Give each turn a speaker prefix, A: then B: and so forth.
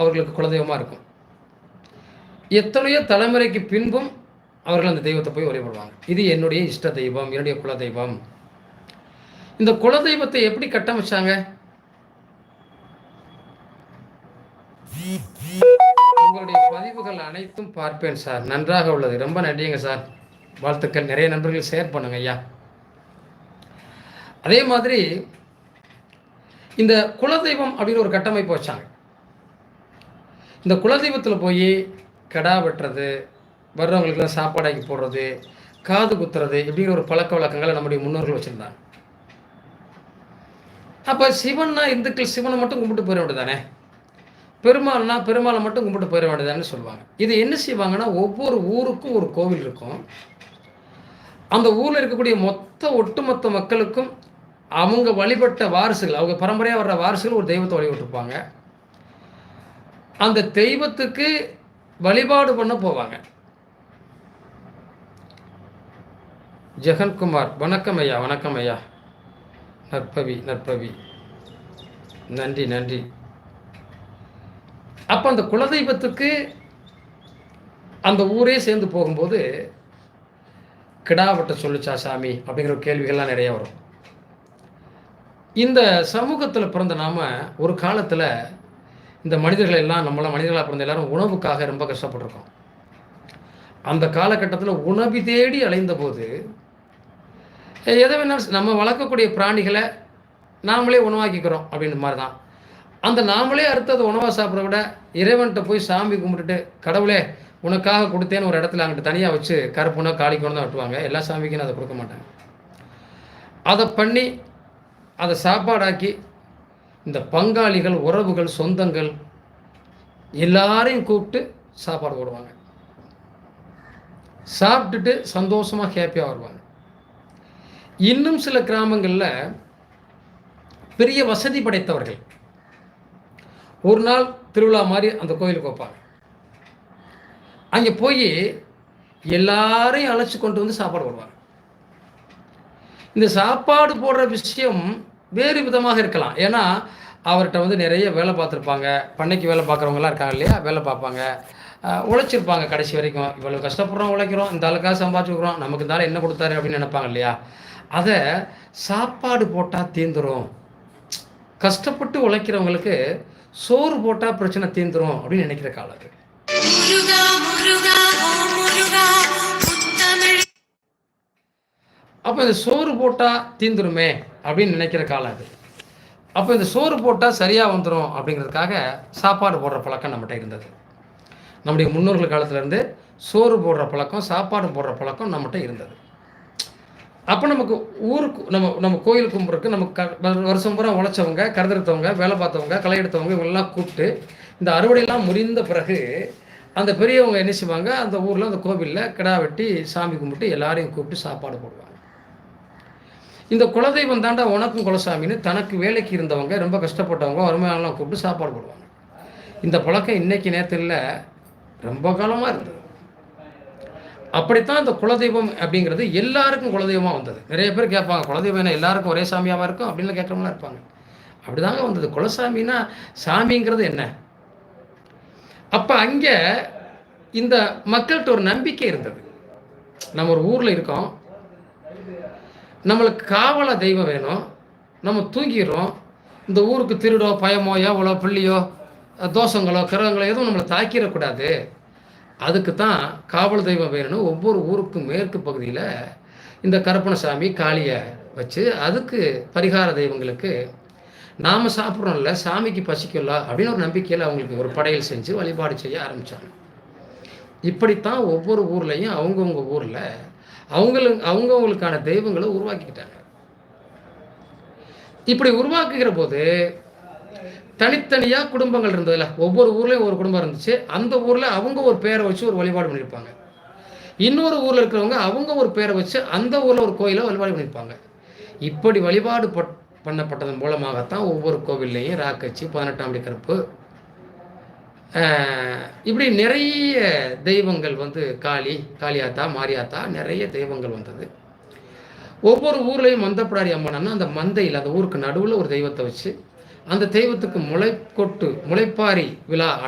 A: அவர்களுக்கு குலதெய்வமாக இருக்கும். எத்தனையோ தலைமுறைக்கு பின்பும் அவர்கள் அந்த தெய்வத்தை போய் வழிபடுவாங்க. இது என்னுடைய இஷ்ட தெய்வம் என்னுடைய குலதெய்வம். இந்த குலதெய்வத்தை எப்படி கட்டமைச்சாங்க? உங்களுடைய பதிவுகள் அனைத்தும் பார்ப்பேன் சார். நன்றாக உள்ளது. ரொம்ப நன்றிங்க சார். வாழ்த்துக்கள். நிறைய நண்பர்கள் ஷேர் பண்ணுங்க ஐயா. அதே மாதிரி இந்த குலதெய்வம் அப்படின்னு ஒரு கட்டமைப்பு வச்சாங்க. இந்த குலதெய்வத்தில் போய் கடா வெட்டுறது வர்றவங்களுக்குலாம் சாப்பாடாக்கி போடுறது காது குத்துறது இப்படிங்கிற ஒரு பழக்க வழக்கங்களை நம்முடைய முன்னோர்கள் வச்சுருந்தாங்க. அப்போ சிவன்னா இந்துக்கள் சிவனை மட்டும் கும்பிட்டு போயிட வேண்டியதானே பெருமாள்னா பெருமாளை மட்டும் கும்பிட்டு போயிட வேண்டியதானே சொல்லுவாங்க. இது என்ன செய்வாங்கன்னா ஒவ்வொரு ஊருக்கும் ஒரு கோவில் இருக்கும். அந்த ஊரில் இருக்கக்கூடிய மொத்த ஒட்டுமொத்த மக்களுக்கும் அவங்க வழிபட்ட வாரிசுகள் அவங்க பரம்பரையாக வர்ற வாரிசுகள் ஒரு தெய்வத்தை வழிபட்டுருப்பாங்க அந்த தெய்வத்துக்கு வழிபாடு பண்ண போவாங்க. ஜெகன்குமார் வணக்கம் ஐயா வணக்கம் ஐயா. நற்பவி நற்பவி. நன்றி நன்றி. அப்போ அந்த குலதெய்வத்துக்கு அந்த ஊரே சேர்ந்து போகும்போது கிடாவட்ட சொல்லுச்சா சாமி? அப்படிங்கிற கேள்விகள்லாம் நிறைய வரும். இந்த சமூகத்தில் பிறந்த நாம ஒரு காலத்தில் இந்த மனிதர்கள் எல்லாம் நம்மளாம் மனிதர்களாக பிறந்த எல்லாரும் உணவுக்காக ரொம்ப கஷ்டப்பட்டிருக்கோம். அந்த காலகட்டத்தில் உணவு தேடி அலைந்த போது எதை வேணாலும் நம்ம வளர்க்கக்கூடிய பிராணிகளை நாமளே உணவாக்கிக்கிறோம் அப்படின்ற மாதிரி தான் அந்த நாமளே அறுத்தது உணவாக சாப்பிட்றத விட இறைவன்கிட்ட போய் சாமி கும்பிட்டுட்டு கடவுளே உனக்காக கொடுத்தேன்னு ஒரு இடத்துல அங்கிட்டு தனியாக வச்சு கருப்புனா காளிக்கணும் தான் வெட்டுவாங்க. எல்லா சாமிக்கும் அதை கொடுக்க மாட்டாங்க அதை பண்ணி அதை சாப்பாடாக்கி இந்த பங்காளிகள் உறவுகள் சொந்தங்கள் எல்லாரையும் கூப்பிட்டு சாப்பாடு போடுவாங்க. சாப்பிட்டுட்டு சந்தோஷமாக ஹேப்பியாக வருவாங்க. இன்னும் சில கிராமங்களில் பெரிய வசதி படைத்தவர்கள் ஒரு நாள் திருவிழா மாதிரி அந்த கோயிலுக்கு வைப்பாங்க. அங்கே போய் எல்லாரையும் அழைச்சி கொண்டு வந்து சாப்பாடு போடுவாங்க. இந்த சாப்பாடு போடுற விஷயம் வேறு விதமாக இருக்கலாம். ஏன்னா அவர்கிட்ட வந்து நிறைய வேலை பார்த்துருப்பாங்க. பண்ணைக்கு வேலை பார்க்குறவங்களாம் இருக்காங்க இல்லையா? வேலை பார்ப்பாங்க. உழைச்சிருப்பாங்க கடைசி வரைக்கும். இவ்வளோ கஷ்டப்படுறோம் உழைக்கிறோம். இந்த ஆளுக்காக சம்பாதிச்சுக்கிறோம். நமக்கு இந்த ஆள் என்ன கொடுத்தாரு அப்படின்னு நினைப்பாங்க இல்லையா? அதை சாப்பாடு போட்டால் தீந்துரும். கஷ்டப்பட்டு உழைக்கிறவங்களுக்கு சோறு போட்டால் பிரச்சனை தீந்துரும் அப்படின்னு நினைக்கிற காலம்
B: முத்தமிழ்
A: அப்போ இந்த சோறு போட்டால் தீந்துருமே அப்படின்னு நினைக்கிற காலம் அது. அப்போ இந்த சோறு போட்டால் சரியாக வந்துடும் அப்படிங்கிறதுக்காக சாப்பாடு போடுற பழக்கம் நம்மகிட்ட இருந்தது. நம்முடைய முன்னோர்கள் காலத்துலேருந்து சோறு போடுற பழக்கம் சாப்பாடு போடுற பழக்கம் நம்மகிட்ட இருந்தது. அப்போ நமக்கு ஊருக்கு நம்ம நம்ம கோயில் கும்பிட்றதுக்கு நமக்கு க வருஷம் பூரா உழைச்சவங்க கருதெடுத்தவங்க வேலை பார்த்தவங்க களை எடுத்தவங்க இவங்கெல்லாம் கூப்பிட்டு இந்த அறுவடையெல்லாம் முடிந்த பிறகு அந்த பெரியவங்க என்ன செய்வாங்க? அந்த ஊரில் அந்த கோவிலில் கிடா வெட்டி சாமி கும்பிட்டு எல்லாரையும் கூப்பிட்டு சாப்பாடு போடுவாங்க. இந்த குலதெய்வம் தாண்டா உனக்கும் குலசாமின்னு தனக்கு வேலைக்கு இருந்தவங்க ரொம்ப கஷ்டப்பட்டவங்க வறுமையானலாம் கூப்பிட்டு சாப்பாடு போடுவாங்க. இந்த பழக்கம் இன்னைக்கு நேரத்தில் ரொம்ப காலமாக இருந்தது அப்படித்தான் இந்த குலதெய்வம் அப்படிங்கிறது எல்லாருக்கும் குலதெய்வமாக வந்தது. நிறைய பேர் கேட்பாங்க குலதெய்வம் என்ன எல்லாருக்கும் ஒரே சாமியாக இருக்கும் அப்படின்னு கேட்குறவங்களாம் இருப்பாங்க. அப்படிதாங்க வந்தது. குலசாமின்னா சாமிங்கிறது என்ன? அப்போ அங்கே இந்த மக்கள்கிட்ட ஒரு நம்பிக்கை இருந்தது. நம்ம ஒரு ஊரில் இருக்கோம். நம்மளுக்கு காவல தெய்வம் வேணும். நம்ம தூங்கிடுறோம். இந்த ஊருக்கு திருடோ பயமோ ஏவலோ பிள்ளையோ தோஷங்களோ கிரகங்களோ எதுவும் நம்மளை தாக்கிடக்கூடாது. அதுக்கு தான் காவல் தெய்வம் வேணும்னு ஒவ்வொரு ஊருக்கும் மேற்கு பகுதியில் இந்த கருப்பணசாமி காளியை வச்சு அதுக்கு பரிகார தெய்வங்களுக்கு நாம் சாப்பிட்றோம்ல சாமிக்கு பசிக்கல அப்படின்னு ஒரு நம்பிக்கையில் அவங்களுக்கு ஒரு படையல் செஞ்சு வழிபாடு செய்ய ஆரம்பித்தாங்க இப்படித்தான் ஒவ்வொரு ஊர்லேயும் அவங்கவுங்க ஊரில் அவங்களுக்கு அவங்கவுங்களுக்கான தெய்வங்களை உருவாக்கிக்கிட்டாங்க. இப்படி உருவாக்குகிற போது தனித்தனியாக குடும்பங்கள் இருந்ததுல ஒவ்வொரு ஊர்லேயும் ஒரு குடும்பம் இருந்துச்சு. அந்த ஊரில் அவங்க ஒரு பேரை வச்சு ஒரு வழிபாடு பண்ணியிருப்பாங்க இன்னொரு ஊரில் இருக்கிறவங்க அவங்க ஒரு பேரை வச்சு அந்த ஊரில் ஒரு கோயிலை வழிபாடு பண்ணியிருப்பாங்க இப்படி வழிபாடு பட் பண்ணப்பட்டதன் மூலமாகத்தான் ஒவ்வொரு கோவில்லையும் ராக்கச்சி பதினெட்டாம் படி கருப்பு இப்படி நிறைய தெய்வங்கள் வந்து காளி காளியாத்தா மாரியாத்தா நிறைய தெய்வங்கள் வந்தது. ஒவ்வொரு ஊர்லேயும் மந்தப்படாரி அம்மனா அந்த மந்தையில் அந்த ஊருக்கு நடுவில் ஒரு தெய்வத்தை வச்சு அந்த தெய்வத்துக்கு முளைக்கொட்டு முளைப்பாரி விழா